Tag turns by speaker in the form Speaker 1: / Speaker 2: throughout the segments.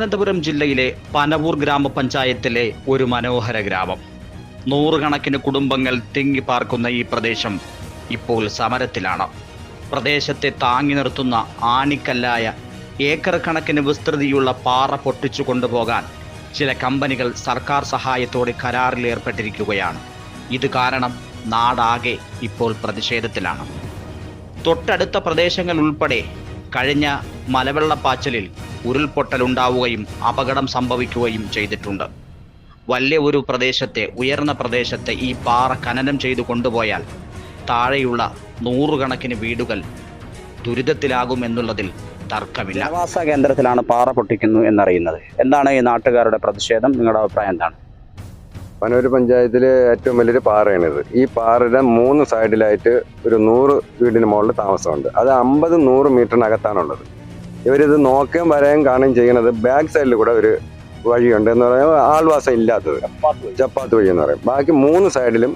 Speaker 1: തിരുവനന്തപുരം ജില്ലയിലെ പനവൂർ ഗ്രാമപഞ്ചായത്തിലെ ഒരു മനോഹര ഗ്രാമം. നൂറുകണക്കിന് കുടുംബങ്ങൾ തിങ്ങിപ്പാർക്കുന്ന ഈ പ്രദേശം ഇപ്പോൾ സമരത്തിലാണ്. പ്രദേശത്തെ താങ്ങി നിർത്തുന്ന ആണിക്കല്ലായ ഏക്കർ കണക്കിന് വിസ്തൃതിയുള്ള പാറ പൊട്ടിച്ചു കൊണ്ടുപോകാൻ ചില കമ്പനികൾ സർക്കാർ സഹായത്തോടെ കരാറിലേർപ്പെട്ടിരിക്കുകയാണ് ഇത് കാരണം നാടാകെ ഇപ്പോൾ പ്രതിഷേധത്തിലാണ്. തൊട്ടടുത്ത പ്രദേശങ്ങൾ ഉൾപ്പെടെ കഴിഞ്ഞ മലവെള്ളപ്പാച്ചിലിൽ ഉരുൾപൊട്ടലുണ്ടാവുകയും അപകടം സംഭവിക്കുകയും ചെയ്തിട്ടുണ്ട്. വലിയ ഒരു പ്രദേശത്തെ ഉയർന്ന പ്രദേശത്തെ ഈ പാറ ഖനനം ചെയ്തു കൊണ്ടുപോയാൽ താഴെയുള്ള നൂറുകണക്കിന് വീടുകൾ ദുരിതത്തിലാകുമെന്നുള്ളതിൽ തർക്കമില്ല.
Speaker 2: ജനവാസ കേന്ദ്രത്തിലാണ് പാറ പൊട്ടിക്കുന്നു എന്നറിയുന്നത്. എന്താണ് ഈ നാട്ടുകാരുടെ പ്രതിഷേധം? നിങ്ങളുടെ അഭിപ്രായം എന്താണ്?
Speaker 3: പനൂര് പഞ്ചായത്തിലെ ഏറ്റവും വലിയൊരു പാറയാണിത് ഈ പാറയുടെ മൂന്ന് സൈഡിലായിട്ട് ഒരു നൂറ് വീടിന് മുകളിൽ താമസമുണ്ട്. അത് അമ്പത് നൂറ് മീറ്ററിനകത്താണുള്ളത്. ഇവരിത് നോക്കുകയും വരയും കാണുകയും ചെയ്യുന്നത് ബാക്ക് സൈഡിൽ കൂടെ ഒരു വഴിയുണ്ട് എന്ന് പറയുമ്പോൾ ആൾവാസം ഇല്ലാത്തത്. ചപ്പാത്ത് വഴി. എന്ന് പറയും. ബാക്കി മൂന്ന് സൈഡിലും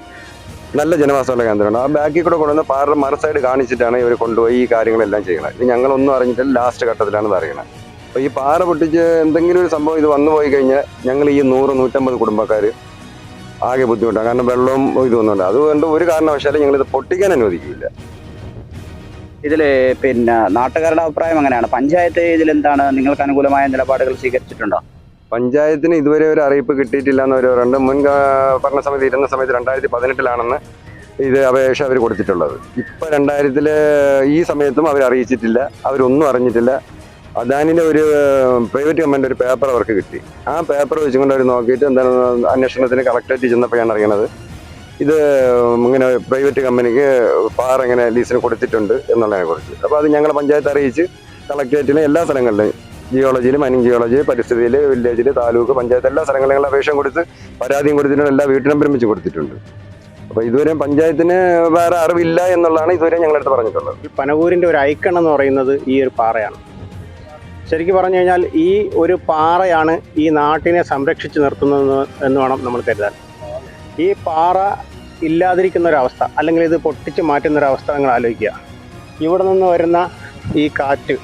Speaker 3: നല്ല ജനവാസമുള്ള കേന്ദ്രമുണ്ട് ആ ബാക്കിൽ കൂടെ കൊണ്ടുവന്ന് പാറ മറു സൈഡ് കാണിച്ചിട്ടാണ് ഇവർ കൊണ്ടുപോയി ഈ കാര്യങ്ങളെല്ലാം ചെയ്യുന്നത്. ഇത് ഞങ്ങളൊന്നും അറിഞ്ഞിട്ട് ലാസ്റ്റ് ഘട്ടത്തിലാണ് ഇത് അറിയണത് അപ്പോൾ ഈ പാറ പൊട്ടിച്ച് എന്തെങ്കിലും ഒരു സംഭവം ഇത് വന്നു പോയി കഴിഞ്ഞാൽ ഞങ്ങൾ ഈ നൂറ് നൂറ്റമ്പത് കുടുംബക്കാർ ആകെ ബുദ്ധിമുട്ടാണ്. കാരണം വെള്ളവും ഇതൊന്നുമില്ല അതുകൊണ്ട് ഒരു കാരണവശാലും ഞങ്ങളിത് പൊട്ടിക്കാൻ അനുവദിക്കില്ല.
Speaker 2: ഇതിൽ പിന്നെ നാട്ടുകാരുടെ അഭിപ്രായം എങ്ങനെയാണ്? പഞ്ചായത്ത് ഇതിൽ എന്താണ്? നിങ്ങൾക്ക് അനുകൂലമായ നിലപാടുകൾ സ്വീകരിച്ചിട്ടുണ്ടോ?
Speaker 3: പഞ്ചായത്തിന് ഇതുവരെ ഒരു അറിയിപ്പ് കിട്ടിയിട്ടില്ല എന്ന് ഒരു രണ്ട് മുൻ ഭരണസമിതി ഇരുന്ന സമയത്ത് രണ്ടായിരത്തി പതിനെട്ടിലാണെന്ന് ഇത് അപേക്ഷ അവർ കൊടുത്തിട്ടുള്ളത്. ഇപ്പം രണ്ടായിരത്തിൽ ഈ സമയത്തും അവർ അറിയിച്ചിട്ടില്ല. അവരൊന്നും അറിഞ്ഞിട്ടില്ല. അദാനിന്റെ ഒരു പ്രൈവറ്റ് കമ്പനിയുടെ ഒരു പേപ്പർ അവർക്ക് കിട്ടി. ആ പേപ്പർ വെച്ചുകൊണ്ട് അവർ നോക്കിയിട്ട് എന്താണ് അന്വേഷണത്തിന് കളക്ടറേറ്റ് ചെന്നപ്പോഴാണ് അറിയണത് ഇത് ഇങ്ങനെ പ്രൈവറ്റ് കമ്പനിക്ക് പാറ ഇങ്ങനെ ലീസിന് കൊടുത്തിട്ടുണ്ട് എന്നുള്ളതിനെ കുറിച്ച്. അപ്പോൾ അത് ഞങ്ങൾ പഞ്ചായത്ത് അറിയിച്ച് കളക്ടറേറ്റിലും എല്ലാ സ്ഥലങ്ങളിലും ജിയോളജിയിൽ മൈനിങ് ജിയോളജി പരിസ്ഥിതിയിൽ വില്ലേജിൽ താലൂക്ക് പഞ്ചായത്ത് എല്ലാ സ്ഥലങ്ങളിലും ഞങ്ങൾ അപേക്ഷയും കൊടുത്ത് പരാതിയും കൊടുത്തിട്ടുണ്ട് എല്ലാ വീട്ടു നമ്പരും കൊടുത്തിട്ടുണ്ട്. അപ്പോൾ ഇതുവരെ പഞ്ചായത്തിന് വേറെ അറിവില്ല എന്നുള്ളതാണ് ഇതുവരെ ഞങ്ങളടുത്ത് പറഞ്ഞിട്ടുള്ളത്.
Speaker 4: ഈ പനകൂരിന്റെ ഒരു ഐക്കൺ എന്ന് പറയുന്നത് ഈ ഒരു പാറയാണ്. ശരിക്കും പറഞ്ഞു കഴിഞ്ഞാൽ ഈ ഒരു പാറയാണ് ഈ നാട്ടിനെ സംരക്ഷിച്ചു നിർത്തുന്നത് എന്ന് വേണം നമ്മൾ കരുതാൻ. ഈ പാറ ഇല്ലാതിരിക്കുന്ന ഒരവസ്ഥ അല്ലെങ്കിൽ ഇത് പൊട്ടിച്ച് മാറ്റുന്ന ഒരു അവസ്ഥ നിങ്ങൾ ആലോചിക്കുക. ഇവിടെ നിന്ന് വരുന്ന ഈ കാറ്റ്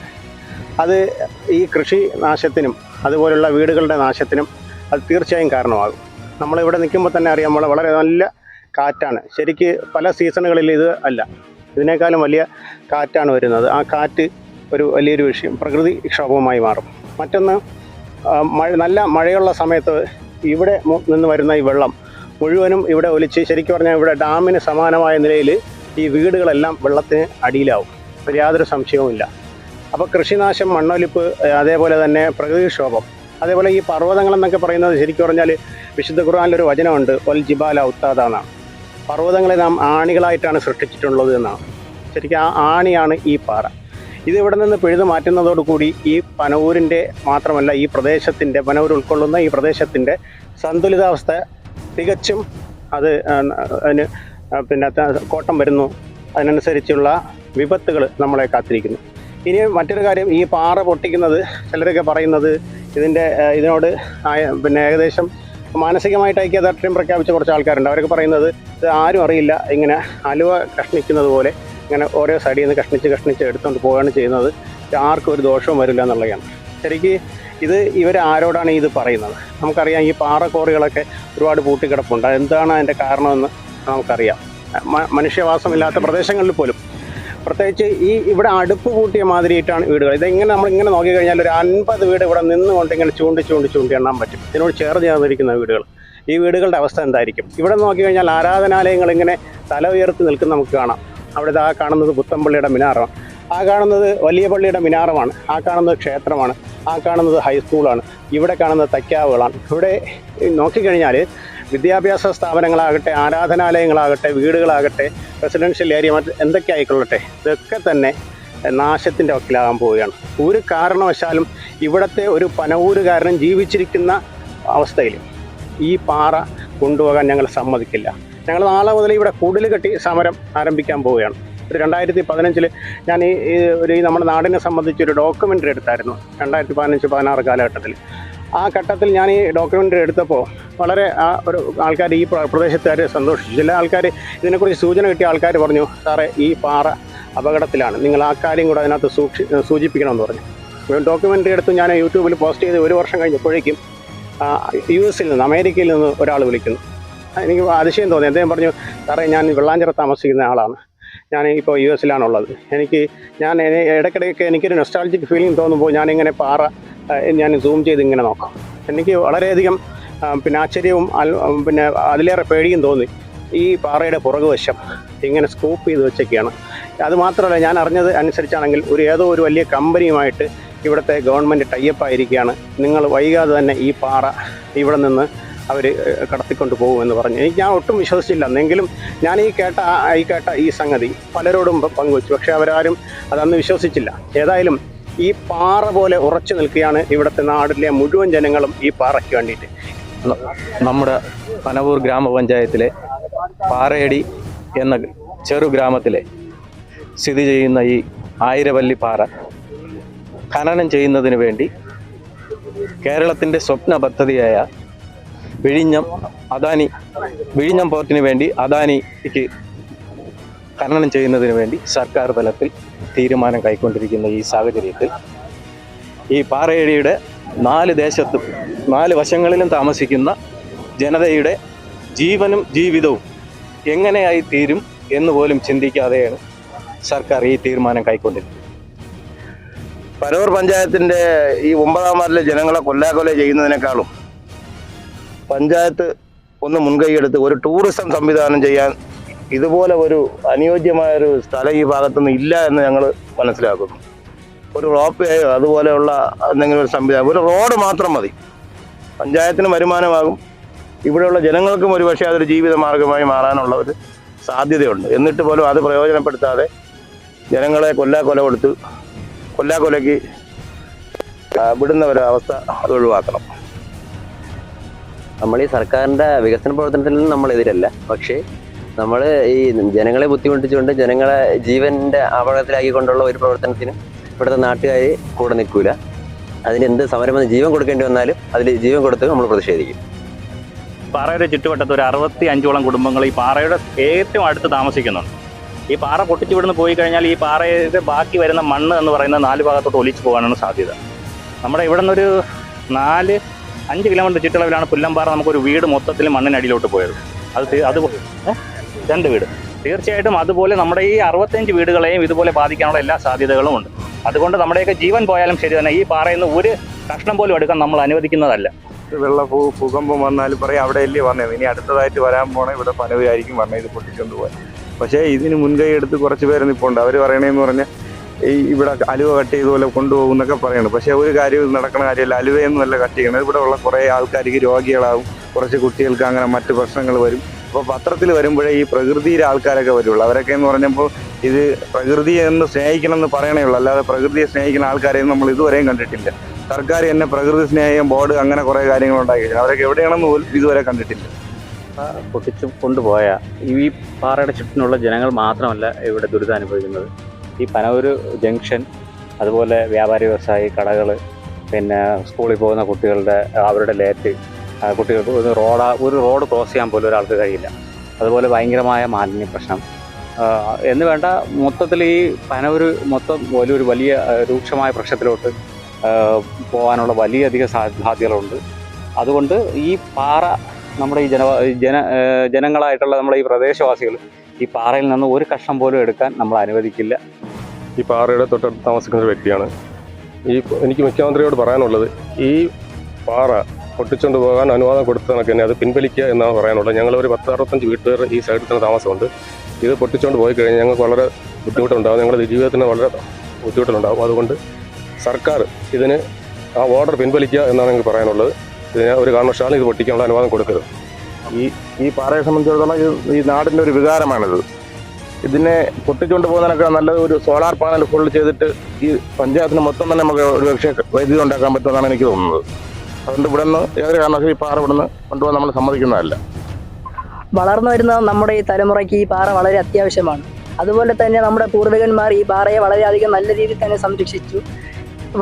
Speaker 4: അത് ഈ കൃഷി നാശത്തിനും അതുപോലുള്ള വീടുകളുടെ നാശത്തിനും അത് തീർച്ചയായും കാരണമാകും. നമ്മളിവിടെ നിൽക്കുമ്പോൾ തന്നെ അറിയാം നമ്മൾ വളരെ നല്ല കാറ്റാണ്. ശരിക്ക് പല സീസണുകളിൽ ഇത് അല്ല. ഇതിനേക്കാളും വലിയ കാറ്റാണ് വരുന്നത്. ആ കാറ്റ് ഒരു വലിയൊരു വിഷയം പ്രകൃതി ക്ഷോഭമായി മാറും. മറ്റൊന്ന് മഴ നല്ല മഴയുള്ള സമയത്ത് ഇവിടെ നിന്ന് വരുന്ന ഈ വെള്ളം മുഴുവനും ഇവിടെ ഒലിച്ച് ശരിക്കും പറഞ്ഞാൽ ഇവിടെ ഡാമിന് സമാനമായ നിലയിൽ ഈ വീടുകളെല്ലാം വെള്ളത്തിന് അടിയിലാവും. അതിൽ യാതൊരു സംശയവുമില്ല. അപ്പോൾ കൃഷിനാശം മണ്ണൊലിപ്പ് അതേപോലെ തന്നെ പ്രകൃതിക്ഷോഭം അതേപോലെ ഈ പർവതങ്ങൾ എന്നൊക്കെ പറയുന്നത് ശരിക്കും പറഞ്ഞാൽ വിശുദ്ധ ഖുർആാനിലൊരു വചനമുണ്ട് ഒൽ ജിബാല ഉത്താദ എന്നാണ്. പർവതങ്ങളെ നാം ആണികളായിട്ടാണ് സൃഷ്ടിച്ചിട്ടുള്ളത് എന്നാണ്. ശരിക്കും ആ ആണിയാണ് ഈ പാറ. ഇത് ഇവിടെ നിന്ന് പിഴുതു മാറ്റുന്നതോടുകൂടി ഈ പനവൂരിന്റെ മാത്രമല്ല ഈ പ്രദേശത്തിന്റെ പനവൂർ ഉൾക്കൊള്ളുന്ന ഈ പ്രദേശത്തിന്റെ സന്തുലിതാവസ്ഥ തികച്ചും അത് അതിന് പിന്നെ കോട്ടം വരുന്നു. അതിനനുസരിച്ചുള്ള വിപത്തുകൾ നമ്മളെ കാത്തിരിക്കുന്നു. ഇനി മറ്റൊരു കാര്യം ഈ പാറ പൊട്ടിക്കുന്നത് ചിലരൊക്കെ പറയുന്നത് ഇതിന്റെ ഇതിനോട് പിന്നെ ഏകദേശം മാനസികമായിട്ട് ഐക്യദാർഢ്യം പ്രഖ്യാപിച്ച കുറച്ച് ആൾക്കാരുണ്ട്. അവരൊക്കെ പറയുന്നത് ഇത് ആരും അറിയില്ല. ഇങ്ങനെ അലുവ കഷ്ണിക്കുന്നത് പോലെ ഇങ്ങനെ ഓരോ സൈഡിൽ നിന്ന് കഷ്ണിച്ച് കഷ്ണിച്ച് എടുത്തുകൊണ്ട് പോവുകയാണ് ചെയ്യുന്നത്. ആർക്കും ഒരു ദോഷവും വരില്ല എന്നുള്ളതാണ്. ശരിക്ക് ഇത് ഇവർ ആരോടാണ് ഇത് പറയുന്നത്? നമുക്കറിയാം ഈ പാറ കോറികളൊക്കെ ഒരുപാട് പൂട്ടിക്കിടപ്പുണ്ട്. എന്താണ് അതിന്റെ കാരണമെന്ന് നമുക്കറിയാം. മനുഷ്യവാസമില്ലാത്ത പ്രദേശങ്ങളിൽ പോലും. പ്രത്യേകിച്ച് ഈ ഇവിടെ അടുപ്പ് കൂട്ടിയ മാതിരിയിട്ടാണ് വീടുകൾ. ഇതെങ്ങനെ നമ്മൾ ഇങ്ങനെ നോക്കിക്കഴിഞ്ഞാൽ ഒരു അൻപത് വീട് ഇവിടെ നിന്നുകൊണ്ട് ഇങ്ങനെ ചൂണ്ടി ചൂണ്ടി ചൂണ്ടി എണ്ണാൻ പറ്റും. ഇതിനോട് ചേർന്ന് ചേർന്നിരിക്കുന്ന വീടുകൾ. ഈ വീടുകളുടെ അവസ്ഥ എന്തായിരിക്കും? ഇവിടെ നോക്കിക്കഴിഞ്ഞാൽ ആരാധനാലയങ്ങൾ ഇങ്ങനെ തല ഉയർത്തി നിൽക്കുന്ന നമുക്ക് കാണാം. അവിടെ ആ കാണുന്നത് പുത്തമ്പള്ളിയുടെ മിനാറമാണ് ആ കാണുന്നത് വലിയ പള്ളിയുടെ മിനാറമാണ്. ആ കാണുന്നത് ക്ഷേത്രമാണ്. ആ കാണുന്നത് ഹൈസ്കൂളാണ് ഇവിടെ കാണുന്നത് തയ്ക്കാവുകളാണ് ഇവിടെ നോക്കിക്കഴിഞ്ഞാൽ വിദ്യാഭ്യാസ സ്ഥാപനങ്ങളാകട്ടെ ആരാധനാലയങ്ങളാകട്ടെ വീടുകളാകട്ടെ റെസിഡൻഷ്യൽ ഏരിയ മറ്റ് എന്തൊക്കെ ആയിക്കൊള്ളട്ടെ ഇതൊക്കെ തന്നെ നാശത്തിന്റെ വക്കിലാകാൻ പോവുകയാണ്. ഒരു കാരണവശാലും ഇവിടുത്തെ ഒരു പനവൂരുകാരനും ജീവിച്ചിരിക്കുന്ന അവസ്ഥയിൽ ഈ പാറ കൊണ്ടുപോകാൻ ഞങ്ങൾ സമ്മതിക്കില്ല. ഞങ്ങൾ നാളെ മുതൽ ഇവിടെ കൂടുതൽ കെട്ടി സമരം ആരംഭിക്കാൻ പോവുകയാണ്. രണ്ടായിരത്തി പതിനഞ്ചിൽ ഞാൻ ഈ ഒരു ഈ നമ്മുടെ നാടിനെ സംബന്ധിച്ചൊരു ഡോക്യുമെന്ററി എടുത്തായിരുന്നു രണ്ടായിരത്തി പതിനഞ്ച് പതിനാറ് കാലഘട്ടത്തിൽ ആ ഘട്ടത്തിൽ ഞാൻ ഈ ഡോക്യുമെന്ററി എടുത്തപ്പോൾ വളരെ ആ ഒരു ആൾക്കാർ ഈ പ്ര- പ്രദേശത്തുകാർ സന്തോഷിച്ചു. ചില ആൾക്കാർ ഇതിനെക്കുറിച്ച് സൂചന കിട്ടിയ ആൾക്കാർ പറഞ്ഞു സാറേ ഈ പാറ അപകടത്തിലാണ്. നിങ്ങൾ ആ കാര്യം കൂടെ അതിനകത്ത് സൂക്ഷി സൂചിപ്പിക്കണമെന്ന് പറഞ്ഞു. ഡോക്യുമെന്ററി എടുത്ത് ഞാൻ യൂട്യൂബിൽ പോസ്റ്റ് ചെയ്ത് ഒരു വർഷം കഴിഞ്ഞപ്പോഴേക്കും യു എസിൽ നിന്ന് അമേരിക്കയിൽ നിന്ന് ഒരാൾ വിളിക്കുന്നു. എനിക്ക് അതിശയം തോന്നി. അദ്ദേഹം പറഞ്ഞു സാറേ ഞാൻ വെള്ളാഞ്ചിറ താമസിക്കുന്ന ആളാണ്. ഞാൻ ഇപ്പോൾ യു എസിലാണുള്ളത്. എനിക്ക് ഞാൻ ഇടയ്ക്കിടയ്ക്ക് എനിക്കൊരു നൊസ്റ്റാൾജിക് ഫീലിംഗ് തോന്നുമ്പോൾ ഞാനിങ്ങനെ പാറ ഞാൻ സൂം ചെയ്ത് ഇങ്ങനെ നോക്കാം. എനിക്ക് വളരെയധികം പിന്നെ ആശ്ചര്യവും പിന്നെ അതിലേറെ പേടിയും തോന്നി. ഈ പാറയുടെ പുറകുവശം ഇങ്ങനെ സ്കൂപ്പ് ചെയ്ത് വെച്ചൊക്കെയാണ്. അതുമാത്രമല്ല ഞാൻ അറിഞ്ഞത് അനുസരിച്ചാണെങ്കിൽ ഒരു ഏതോ ഒരു വലിയ കമ്പനിയുമായിട്ട് ഇവിടുത്തെ ഗവൺമെന്റ് ടൈപ്പ് ആയിരിക്കുകയാണ്. നിങ്ങൾ വൈകാതെ തന്നെ ഈ പാറ ഇവിടെ നിന്ന് അവർ കടത്തിക്കൊണ്ട് പോകുമെന്ന് പറഞ്ഞു. എനിക്ക് ഞാൻ ഒട്ടും വിശ്വസിച്ചില്ല. എന്നെങ്കിലും ഞാൻ ഈ കേട്ട ഈ കേട്ട ഈ സംഗതി പലരോടും പങ്കുവച്ചു. പക്ഷേ അവരാരും അതന്ന് വിശ്വസിച്ചില്ല. ഏതായാലും ഈ പാറ പോലെ ഉറച്ചു നിൽക്കുകയാണ് ഇവിടുത്തെ നാടിലെ മുഴുവൻ ജനങ്ങളും ഈ പാറയ്ക്ക് വേണ്ടിയിട്ട്.
Speaker 5: നമ്മുടെ പനവൂർ ഗ്രാമപഞ്ചായത്തിലെ പാറയടി എന്ന ചെറു ഗ്രാമത്തിലെ സ്ഥിതി ചെയ്യുന്ന ഈ ആയിരവല്ലി പാറ ഖനനം ചെയ്യുന്നതിന് വേണ്ടി കേരളത്തിന്റെ സ്വപ്ന പദ്ധതിയായ വിഴിഞ്ഞം അദാനി വിഴിഞ്ഞം പോർട്ടിന് വേണ്ടി അദാനിക്ക് ഖനനം ചെയ്യുന്നതിന് വേണ്ടി സർക്കാർ തലത്തിൽ തീരുമാനം കൈക്കൊണ്ടിരിക്കുന്ന ഈ സാഹചര്യത്തിൽ ഈ പാറയടിയുടെ നാല് ദേശത്തും നാല് വശങ്ങളിലും താമസിക്കുന്ന ജനതയുടെ ജീവനും ജീവിതവും എങ്ങനെയായി തീരും എന്ന് പോലും ചിന്തിക്കാതെയാണ് സർക്കാർ ഈ തീരുമാനം കൈക്കൊണ്ടിരുന്നത്
Speaker 6: പരവൂർ പഞ്ചായത്തിന്റെ ഈ ഒമ്പതാം വാർഡിലെ ജനങ്ങളെ കൊല്ലാകൊല ചെയ്യുന്നതിനേക്കാളും പഞ്ചായത്ത് ഒന്ന് മുൻകൈയെടുത്ത് ഒരു ടൂറിസം സംവിധാനം ചെയ്യാൻ ഇതുപോലെ ഒരു അനുയോജ്യമായ ഒരു സ്ഥലം ഈ ഭാഗത്തുനിന്ന് ഇല്ല എന്ന് ഞങ്ങൾ മനസ്സിലാക്കുന്നു. ഒരു റോപ്പ് വേയോ അതുപോലെയുള്ള എന്തെങ്കിലും ഒരു സംവിധാനം ഒരു റോഡ് മാത്രം മതി. പഞ്ചായത്തിന് വരുമാനമാകും. ഇവിടെയുള്ള ജനങ്ങൾക്കും ഒരു പക്ഷേ അതൊരു ജീവിത മാർഗമായി മാറാനുള്ള ഒരു സാധ്യതയുണ്ട്. എന്നിട്ട് പോലും അത് പ്രയോജനപ്പെടുത്താതെ ജനങ്ങളെ കൊല്ലാക്കൊല കൊടുത്ത് കൊല്ലാക്കൊലയ്ക്ക് കൊലയ്ക്ക് വിടുന്ന ഒരു അവസ്ഥ അത് ഒഴിവാക്കണം.
Speaker 7: നമ്മൾ ഈ സർക്കാരിന്റെ വികസന പ്രവർത്തനത്തിൽ നിന്ന് നമ്മൾ എതിരല്ല പക്ഷേ നമ്മൾ ഈ ജനങ്ങളെ ബുദ്ധിമുട്ടിച്ചുകൊണ്ട് ജനങ്ങളെ ജീവന്റെ അപകടത്തിലാക്കിക്കൊണ്ടുള്ള ഒരു പ്രവർത്തനത്തിനും ഇവിടുത്തെ നാട്ടുകാർ കൂടെ നിൽക്കൂല. അതിന് എന്ത് സമരം ജീവൻ കൊടുക്കേണ്ടി വന്നാലും അതിൽ ജീവൻ കൊടുത്ത് നമ്മൾ പ്രതിഷേധിക്കും.
Speaker 8: പാറയുടെ ചുറ്റുവട്ടത്ത് ഒരു അറുപത്തി അഞ്ചോളം കുടുംബങ്ങൾ ഈ പാറയുടെ ഏറ്റവും അടുത്ത് താമസിക്കുന്നുണ്ട്. ഈ പാറ പൊട്ടിച്ചു വിടുന്ന് പോയി കഴിഞ്ഞാൽ ഈ പാറയുടെ ബാക്കി വരുന്ന മണ്ണ് എന്ന് പറയുന്ന നാല് ഭാഗത്തോട്ട് ഒലിച്ചു പോകാനാണ് സാധ്യത. നമ്മുടെ ഇവിടെ നിന്നൊരു നാല് അഞ്ച് കിലോമീറ്റർ ചുറ്റളവിലാണ് പുല്ലമ്പാറ നമുക്കൊരു വീട് മൊത്തത്തിൽ മണ്ണിനടിയിലോട്ട് പോയത്. അത് അത് രണ്ട് വീട്. തീർച്ചയായിട്ടും അതുപോലെ നമ്മുടെ ഈ അറുപത്തഞ്ച് വീടുകളെയും ഇതുപോലെ ബാധിക്കാനുള്ള എല്ലാ സാധ്യതകളും ഉണ്ട്. അതുകൊണ്ട് നമ്മുടെയൊക്കെ ജീവൻ പോയാലും ശരി തന്നെ ഈ പാറയിൽ നിന്ന് ഒരു കഷ്ണം പോലും എടുക്കാൻ നമ്മൾ അനുവദിക്കുന്നതല്ല.
Speaker 3: വെള്ള ഭൂകമ്പം വന്നാൽ പറയും അവിടെ അല്ലേ വന്നത് ഇനി അടുത്തതായിട്ട് വരാൻ പോണേ ഇവിടെ പലവിയായിരിക്കും വന്നത് ഇത് പൊട്ടിച്ചുകൊണ്ട് പോകാൻ പക്ഷേ ഇതിന് മുൻകൈ എടുത്ത് കുറച്ച് പേര് നിൽപ്പുണ്ട് അവർ പറയണേന്ന് പറഞ്ഞാൽ ഈ ഇവിടെ അലുവ കട്ട് ചെയ്തുപോലെ കൊണ്ടുപോകും എന്നൊക്കെ പറയുന്നത് പക്ഷേ ഒരു കാര്യം നടക്കുന്ന കാര്യമല്ല. അലുവയൊന്നും അല്ല കട്ട് ചെയ്യണത് ഇവിടെ ഉള്ള കുറേ ആൾക്കാർക്ക് രോഗികളാവും. കുറച്ച് കുട്ടികൾക്ക് അങ്ങനെ മറ്റു പ്രശ്നങ്ങൾ വരും. അപ്പോൾ പത്രത്തിൽ വരുമ്പോഴേ ഈ പ്രകൃതിയിലെ ആൾക്കാരൊക്കെ വരുള്ളൂ. അവരൊക്കെ എന്ന് പറഞ്ഞപ്പോൾ ഇത് പ്രകൃതിയെ ഒന്ന് സ്നേഹിക്കണം എന്ന് പറയണേ ഉള്ളൂ. അല്ലാതെ പ്രകൃതിയെ സ്നേഹിക്കുന്ന ആൾക്കാരെയും നമ്മൾ ഇതുവരെയും കണ്ടിട്ടില്ല. സർക്കാർ തന്നെ പ്രകൃതി സ്നേഹം ബോർഡ് അങ്ങനെ കുറേ കാര്യങ്ങൾ ഉണ്ടാക്കി അവരൊക്കെ എവിടെയാണെന്ന് പോലും ഇതുവരെ കണ്ടിട്ടില്ല.
Speaker 9: പൊട്ടിച്ചു കൊണ്ടുപോയ ഈ പാറയുടെ ചുറ്റിനുള്ള ജനങ്ങൾ മാത്രമല്ല ഇവിടെ ദുരിതം അനുഭവിക്കുന്നത് ഈ പനവൂര് ജംഗ്ഷൻ അതുപോലെ വ്യാപാരി വ്യവസായി കടകൾ പിന്നെ സ്കൂളിൽ പോകുന്ന കുട്ടികളുടെ അവരുടെ ലേറ്റ് കുട്ടികൾക്ക് ഒരു റോഡ് ഒരു റോഡ് ക്രോസ് ചെയ്യാൻ പോലും ഒരാൾക്ക് കഴിയില്ല. അതുപോലെ ഭയങ്കരമായ മാലിന്യ പ്രശ്നം. എന്ന് വേണ്ട മൊത്തത്തിൽ ഈ പനവൂർ മൊത്തം ഒരു വലിയ രൂക്ഷമായ പ്രശ്നത്തിലോട്ട് പോകാനുള്ള വലിയധികം സാധ്യതകളുണ്ട്. അതുകൊണ്ട് ഈ പാറ നമ്മുടെ ഈ ജന ജന ജനങ്ങളായിട്ടുള്ള നമ്മുടെ ഈ പ്രദേശവാസികൾ ഈ പാറയിൽ നിന്ന് ഒരു കഷ്ണം പോലും എടുക്കാൻ നമ്മൾ അനുവദിക്കില്ല.
Speaker 10: ഈ പാറയുടെ തൊട്ടടുത്ത് താമസിക്കുന്ന ഒരു വ്യക്തിയാണ്. ഈ എനിക്ക് മുഖ്യമന്ത്രിയോട് പറയാനുള്ളത് ഈ പാറ പൊട്ടിച്ചുകൊണ്ട് പോകാൻ അനുവാദം കൊടുത്ത കണക്ക് തന്നെ അത് പിൻവലിക്കുക എന്നാണ് പറയാനുള്ളത്. ഞങ്ങൾ ഒരു പത്ത് അറുപത്തഞ്ച് വീട്ടുകാർ ഈ സൈഡിൽ തന്നെ താമസമുണ്ട്. ഇത് പൊട്ടിച്ചുകൊണ്ട് പോയി കഴിഞ്ഞാൽ ഞങ്ങൾക്ക് വളരെ ബുദ്ധിമുട്ടുണ്ടാകും ഞങ്ങളുടെ ജീവിതത്തിന് വളരെ ബുദ്ധിമുട്ടുണ്ടാകും അതുകൊണ്ട് സർക്കാർ ഇതിന് ആ ഓർഡർ പിൻവലിക്കുക എന്നാണ് എനിക്ക് പറയാനുള്ളത്. ഇതിന് ഒരു കാരണവശാലും ഇത് പൊട്ടിക്കാനുള്ള അനുവാദം കൊടുക്കരുത്.
Speaker 6: ഈ ഈ പാറയെ സംബന്ധിച്ചിടത്തോളം ഈ നാടിന്റെ ഒരു വികാരമാണിത്. ഇതിനെ പൊട്ടിച്ചുകൊണ്ട് പോകുന്നതിനൊക്കെ നല്ലത് ഒരു സോളാർ പാനൽ ഫുൾ ചെയ്തിട്ട് ഈ പഞ്ചായത്തിന് മൊത്തം തന്നെ നമുക്ക് ഒരു പക്ഷേ വൈദ്യുതി ഉണ്ടാക്കാൻ പറ്റുമെന്നാണ് എനിക്ക് തോന്നുന്നത്. അതുകൊണ്ട് ഇവിടെ നിന്ന് ഏതൊരു കാരണവശാലും ഈ പാറ ഇവിടെ നിന്ന് കൊണ്ടുപോകാൻ നമ്മൾ സമ്മതിക്കുന്നതല്ല.
Speaker 11: വളർന്നു വരുന്ന നമ്മുടെ ഈ തലമുറയ്ക്ക് ഈ പാറ വളരെ അത്യാവശ്യമാണ്. അതുപോലെ തന്നെ നമ്മുടെ പൂർവികന്മാർ ഈ പാറയെ വളരെയധികം നല്ല രീതിയിൽ തന്നെ സംരക്ഷിച്ചു.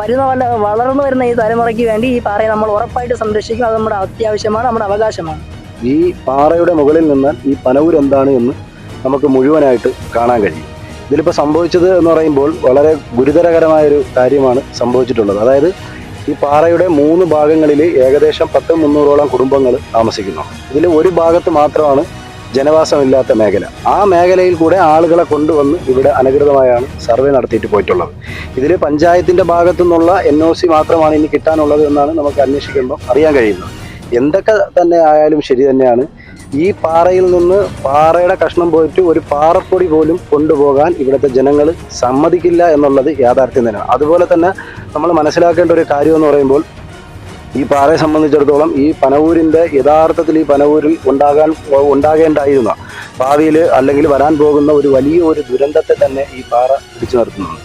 Speaker 11: വരുന്ന വല്ല വളർന്നു വരുന്ന ഈ തലമുറയ്ക്ക് വേണ്ടി ഈ പാറയെ നമ്മൾ ഉറപ്പായിട്ട് സംരക്ഷിക്കും. അത് നമ്മുടെ അത്യാവശ്യമാണ് നമ്മുടെ അവകാശമാണ്.
Speaker 4: ഈ പാറയുടെ മുകളിൽ നിന്ന് ഈ പനവൂർ എന്താണ് എന്ന് നമുക്ക് മുഴുവനായിട്ട് കാണാൻ കഴിയും.
Speaker 12: ഇതിലിപ്പോൾ സംഭവിച്ചത് എന്ന് പറയുമ്പോൾ വളരെ ഗുരുതരകരമായൊരു കാര്യമാണ് സംഭവിച്ചിട്ടുള്ളത്. അതായത് ഈ പാറയുടെ മൂന്ന് ഭാഗങ്ങളിൽ ഏകദേശം പത്ത് മുന്നൂറോളം കുടുംബങ്ങൾ താമസിക്കുന്നു. ഇതിൽ ഒരു ഭാഗത്ത് മാത്രമാണ് ജനവാസമില്ലാത്ത മേഖല. ആ മേഖലയിൽ കൂടെ ആളുകളെ കൊണ്ടുവന്ന് ഇവിടെ അനധികൃതമായാണ് സർവേ നടത്തിയിട്ട് പോയിട്ടുള്ളത്. ഇതിൽ പഞ്ചായത്തിന്റെ ഭാഗത്തു നിന്നുള്ള എൻ ഒ സി മാത്രമാണ് ഇനി കിട്ടാനുള്ളത് എന്നാണ് നമുക്ക് അന്വേഷിക്കുമ്പോൾ അറിയാൻ കഴിയുന്നത്. എന്തൊക്കെ തന്നെ ആയാലും ശരി തന്നെയാണ് ഈ പാറയിൽ നിന്ന് പാറയുടെ കഷ്ണം പോയിട്ട് ഒരു പാറപ്പൊടി പോലും കൊണ്ടുപോകാൻ ഇവിടുത്തെ ജനങ്ങൾ സമ്മതിക്കില്ല എന്നുള്ളത് യാഥാർത്ഥ്യം തന്നെയാണ്. അതുപോലെ തന്നെ നമ്മൾ മനസ്സിലാക്കേണ്ട ഒരു കാര്യം എന്ന് പറയുമ്പോൾ ഈ പാറയെ സംബന്ധിച്ചിടത്തോളം ഈ പനവൂരിന്റെ യഥാർത്ഥത്തിൽ ഈ പനവൂരിൽ ഉണ്ടാകാൻ ഉണ്ടാകേണ്ടായിരുന്ന ഭാവിയിൽ അല്ലെങ്കിൽ വരാൻ പോകുന്ന ഒരു വലിയ ഒരു ദുരന്തത്തെ തന്നെ ഈ പാറ പിടിച്ചു നിർത്തുന്നുണ്ട്.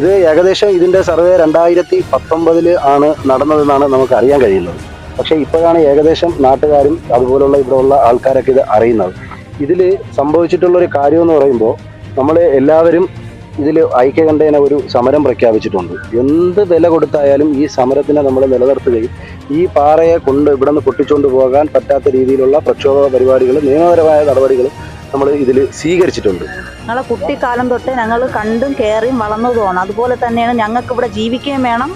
Speaker 12: ഇത് ഏകദേശം ഇതിന്റെ സർവേ രണ്ടായിരത്തി പത്തൊമ്പതിൽ ആണ് നടന്നതെന്നാണ് നമുക്ക് അറിയാൻ കഴിയുന്നത്. പക്ഷേ ഇപ്പോഴാണ് ഏകദേശം നാട്ടുകാരും അതുപോലുള്ള ഇവിടെയുള്ള ആൾക്കാരൊക്കെ ഇത് അറിയുന്നത്. ഇതിൽ സംഭവിച്ചിട്ടുള്ള ഒരു കാര്യം എന്ന് പറയുമ്പോൾ നമ്മൾ എല്ലാവരും ഇതിൽ ഐക്യകണ്ഠേന ഒരു സമരം പ്രഖ്യാപിച്ചിട്ടുണ്ട്. എന്ത് വില കൊടുത്തായാലും ഈ സമരത്തിനെ നമ്മൾ നിലനിർത്തുകയും ഈ പാറയെ കൊണ്ട് ഇവിടെ നിന്ന് പൊട്ടിച്ചുകൊണ്ട് പോകാൻ പറ്റാത്ത രീതിയിലുള്ള പ്രക്ഷോഭ പരിപാടികൾ നിയമപരമായ നടപടികൾ നമ്മൾ ഇതിൽ സ്വീകരിച്ചിട്ടുണ്ട്.
Speaker 13: ഞങ്ങളെ കുട്ടിക്കാലം തൊട്ട് ഞങ്ങൾ കണ്ടും കയറിയും വളർന്നതുമാണ്. അതുപോലെ തന്നെയാണ് ഞങ്ങൾക്ക് ഇവിടെ ജീവിക്കുകയും വേണം.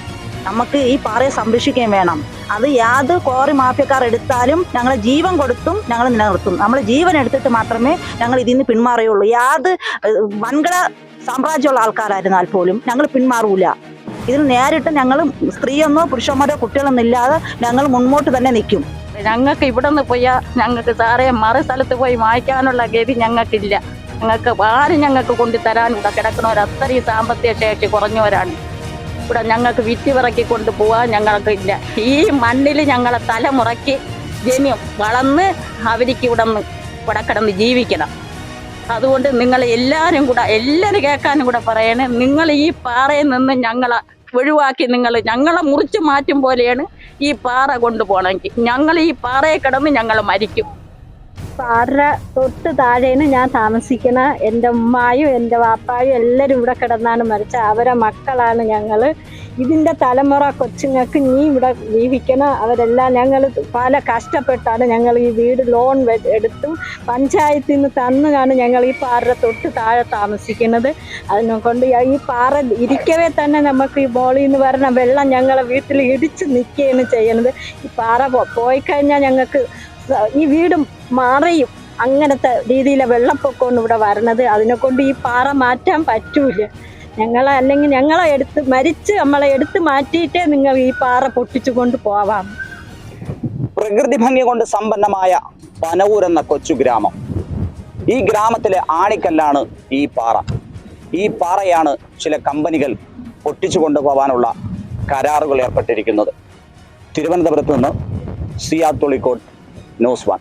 Speaker 13: നമുക്ക് ഈ പാറയെ സംരക്ഷിക്കുകയും വേണം. അത് യാത് കോറി മാഫിയക്കാർ എടുത്താലും ഞങ്ങളെ ജീവൻ കൊടുത്തും ഞങ്ങൾ നിലനിർത്തും. നമ്മൾ ജീവൻ എടുത്തിട്ട് മാത്രമേ ഞങ്ങൾ ഇതിൽ നിന്ന് പിന്മാറുകയുള്ളൂ. യാത് വൻകിട സാമ്രാജ്യമുള്ള ആൾക്കാരായിരുന്നാൽ പോലും ഞങ്ങൾ പിന്മാറൂല. ഇതിൽ നേരിട്ട് ഞങ്ങൾ സ്ത്രീയെന്നോ പുരുഷന്മാരോ കുട്ടികളൊന്നും ഇല്ലാതെ ഞങ്ങൾ മുൻപോട്ട് തന്നെ നിൽക്കും.
Speaker 14: ഞങ്ങൾക്ക് ഇവിടെ നിന്ന് പോയാൽ ഞങ്ങൾക്ക് സാറേ മറു സ്ഥലത്ത് പോയി വായിക്കാനുള്ള ഗതി ഞങ്ങൾക്കില്ല. ഞങ്ങൾക്ക് ആരും ഞങ്ങൾക്ക് കൊണ്ടുതരാൻ ഇവിടെ കിടക്കുന്നവർ അത്രയും സാമ്പത്തിക ശേഷി കുറഞ്ഞവരാണ്. ഇവിടെ ഞങ്ങൾക്ക് വിറ്റ് പിറക്കി കൊണ്ടുപോകാൻ ഞങ്ങൾക്ക് ഇല്ല ഈ മണ്ണിൽ ഞങ്ങളെ തലമുറയ്ക്ക് ജനി വളർന്ന് അവർക്ക് ഇവിടെ നിന്ന് ഇവിടെ കിടന്ന് ജീവിക്കണം. അതുകൊണ്ട് നിങ്ങൾ എല്ലാവരും കൂടെ എല്ലാവരും കേൾക്കാനും കൂടെ പറയണേ നിങ്ങൾ ഈ പാറയിൽ നിന്ന് ഞങ്ങളെ ഒഴിവാക്കി നിങ്ങൾ ഞങ്ങളെ മുറിച്ച് മാറ്റും പോലെയാണ് ഈ പാറ കൊണ്ടുപോകണമെങ്കിൽ. ഞങ്ങൾ ഈ പാറയെ കിടന്ന് ഞങ്ങൾ മരിക്കും.
Speaker 15: പാറ തൊട്ട് താഴെയാണ് ഞാൻ താമസിക്കുന്ന എന്റെ ഉമ്മായും എന്റെ വാപ്പായും എല്ലാവരും ഇവിടെ കിടന്നാണ് മരിച്ച. അവരെ മക്കളാണ് ഞങ്ങൾ ഇതിന്റെ തലമുറ കൊച്ചുങ്ങൾക്ക് നീ ഇവിടെ ജീവിക്കണം. അവരെല്ലാം ഞങ്ങൾ പല കഷ്ടപ്പെട്ടാണ് ഞങ്ങൾ ഈ വീട് ലോൺ എടുത്തു. പഞ്ചായത്തിൽ നിന്ന് തന്നാണ് ഞങ്ങൾ ഈ പാറ തൊട്ട് താഴെ താമസിക്കുന്നത്. അതിനെ കൊണ്ട് ഈ പാറ ഇരിക്കവേ തന്നെ നമുക്ക് ഈ ബോളിൽ നിന്ന് വരുന്ന വെള്ളം ഞങ്ങളെ വീട്ടിൽ ഇടിച്ച് നിൽക്കുകയാണ് ചെയ്യുന്നത് ഈ പാറ പോയി കഴിഞ്ഞാൽ ഞങ്ങൾക്ക് ഈ വീടും മാറിയും അങ്ങനത്തെ രീതിയിലെ വെള്ളപ്പൊക്കമാണ് ഇവിടെ വരണത്. അതിനെ കൊണ്ട് ഈ പാറ മാറ്റാൻ പറ്റൂല. ഞങ്ങളെ അല്ലെങ്കിൽ ഞങ്ങളെ എടുത്ത് മരിച്ച് നമ്മളെ എടുത്ത് മാറ്റിയിട്ടേ നിങ്ങൾ ഈ പാറ പൊട്ടിച്ചു കൊണ്ട് പോവാം.
Speaker 2: പ്രകൃതി ഭംഗി കൊണ്ട് സമ്പന്നമായ പനവൂർ എന്ന കൊച്ചു ഗ്രാമം. ഈ ഗ്രാമത്തിലെ ആണിക്കല്ലാണ് ഈ പാറ. ഈ പാറയാണ് ചില കമ്പനികൾ പൊട്ടിച്ചു കൊണ്ടുപോകാനുള്ള കരാറുകൾ ഏർപ്പെട്ടിരിക്കുന്നത്. തിരുവനന്തപുരത്ത് നിന്ന് സിയാ തൊളിക്കോട് knows what.